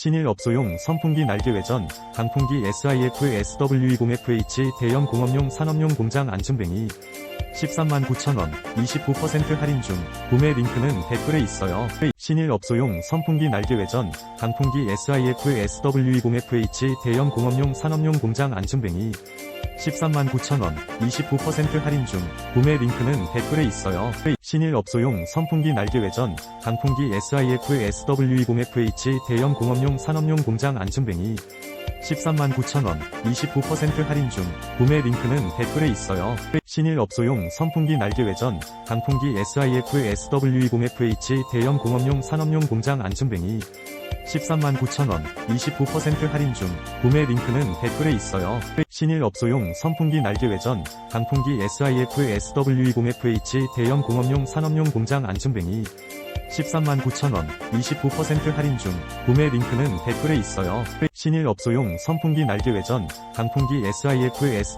신일 업소용 선풍기 날개 외전, 강풍기 SIF SW20FH 대형 공업용 산업용 공장 안층뱅이 13만 9천원, 29% 할인 중, 구매 링크는 댓글에 있어요. 신일 업소용 선풍기 날개 외전, 강풍기 SIF SW20FH 대형 공업용 산업용 공장 안층뱅이 13만 9천원, 29% 할인 중, 구매 링크는 댓글에 있어요. 신일 업소용 선풍기 날개 외전, 강풍기 SIF SW20FH 대형 공업용 산업용 공장 안층뱅이 13만 9천원, 29% 할인 중, 구매 링크는 댓글에 있어요. 신일 업소용 선풍기 날개 외전, 강풍기 SIF SW20FH 대형 공업용 산업용 공장 안층뱅이 13만 9천원, 29% 할인 중, 구매 링크는 댓글에 있어요. 신일 업소용 선풍기 날개 외전, 강풍기 SIF SW20FH 대형 공업용 산업용 공장 안층뱅이 13만 9천원, 29% 할인 중, 구매 링크는 댓글에 있어요. 신일 업소용 선풍기 날개 외전, 강풍기 SIF SW